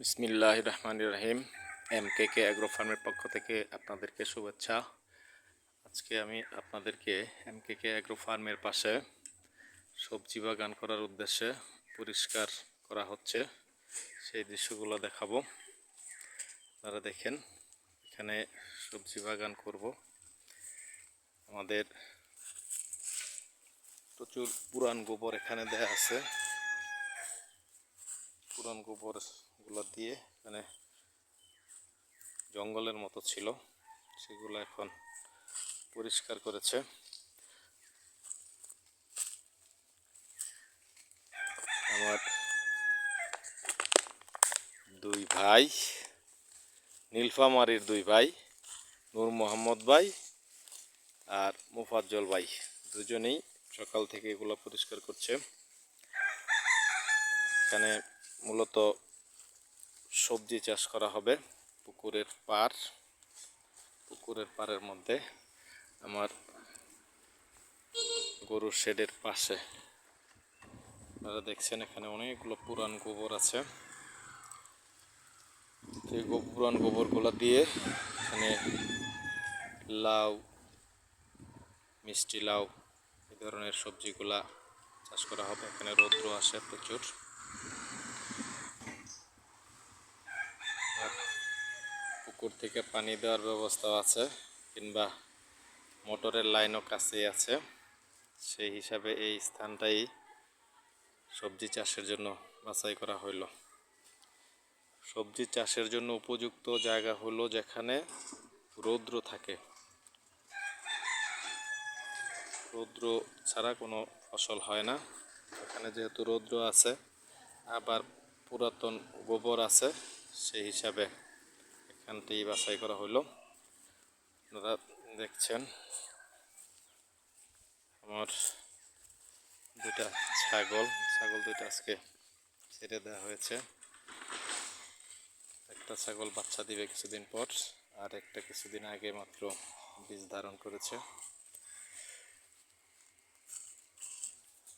বিসমিল্লাহ রহমান রাহিম এম কে কে অ্যাগ্রো ফার্মের পক্ষ থেকে আপনাদেরকে শুভেচ্ছা। আজকে আমি আপনাদেরকে এম কে কে অ্যাগ্রো ফার্মের পাশে সবজি বাগান করার উদ্দেশ্যে পরিষ্কার করা হচ্ছে। সেই দৃশ্যগুলো দেখাবো। আপনারা দেখেন, এখানে সবজি বাগান করব। আমাদের প্রচুর পুরান গোবর এখানে দেয়া আছে। পুরান গোবরগুলো দিয়ে মানে জঙ্গলের মতো ছিল, সেগুলো এখন পরিষ্কার করেছে। আমার দুই ভাই নীলফামারির দুই ভাই, নূর মোহাম্মদ ভাই আর মুফাজ্জল ভাই, দুজনেই সকাল থেকে এগুলো পরিষ্কার করছে। এখানে মূলত সবজি চাষ করা হবে পুকুরের পার, পুকুরের পাড়ের মধ্যে আমার গরুর শেডের পাশে। আপনারা দেখছেন এখানে অনেকগুলো পুরান গোবর আছে। গো- পুরান গোবরগুলো দিয়ে এখানে লাউ, মিষ্টি লাউ, এই ধরনের সবজিগুলা চাষ করা হবে। এখানে রৌদ্র আসে প্রচুর। পুকুর থেকে পানি দেওয়ার ব্যবস্থাও আছে, কিংবা মোটরের লাইনও কাছেই আছে। সেই হিসাবে এই স্থানটাই সবজি চাষের জন্য বাছাই করা হইল। সবজি চাষের জন্য উপযুক্ত জায়গা হলো যেখানে রৌদ্র থাকে। রৌদ্র ছাড়া কোনো ফসল হয় না। এখানে যেহেতু রৌদ্র আছে, আবার পুরাতন গোবর আছে, সেই হিসাবে এখানটি বাছাই করা হলো। আপনারা দেখছেন আমার দুটা ছাগল। ছাগল দুটা আজকে ছেড়ে দেওয়া হয়েছে। একটা ছাগল বাচ্চা দিবে কিছুদিন পর, আর একটা কিছুদিন আগে মাত্র বীজ ধারণ করেছে।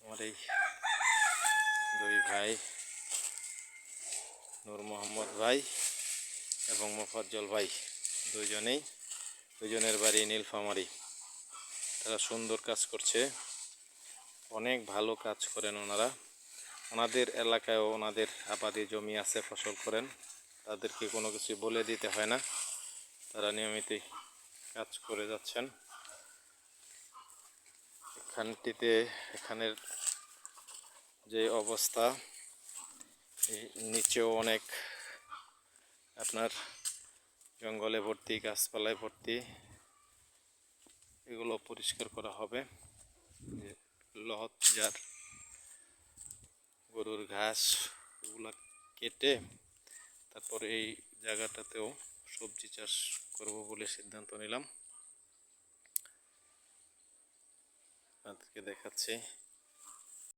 আমার এই দুই ভাই, নূর মোহাম্মদ ভাই এবং মোফাজ্জল ভাই দুইজনেই দুজনের বাড়ি নীলফামারি। তারা সুন্দর কাজ করছে। অনেক ভালো কাজ করেন ওনারা। ওনাদের এলাকায়ও ওনাদের আবাদি জমি আছে, ফসল করেন। তাদেরকে কোনো কিছু বলে দিতে হয় না। তারা নিয়মিতই কাজ করে যাচ্ছেন। এখানটিতে, এখানের যে অবস্থা নিচেও অনেক আপনার জঙ্গলে ভর্তি, গাছপালায় ভর্তি, এগুলো পরিষ্কার করা হবে। লহত, যার গরুর ঘাস, এগুলো কেটে তারপর এই জায়গাটাতেও সবজি চাষ করব বলে সিদ্ধান্ত নিলাম। আপনাদেরকে দেখাচ্ছি।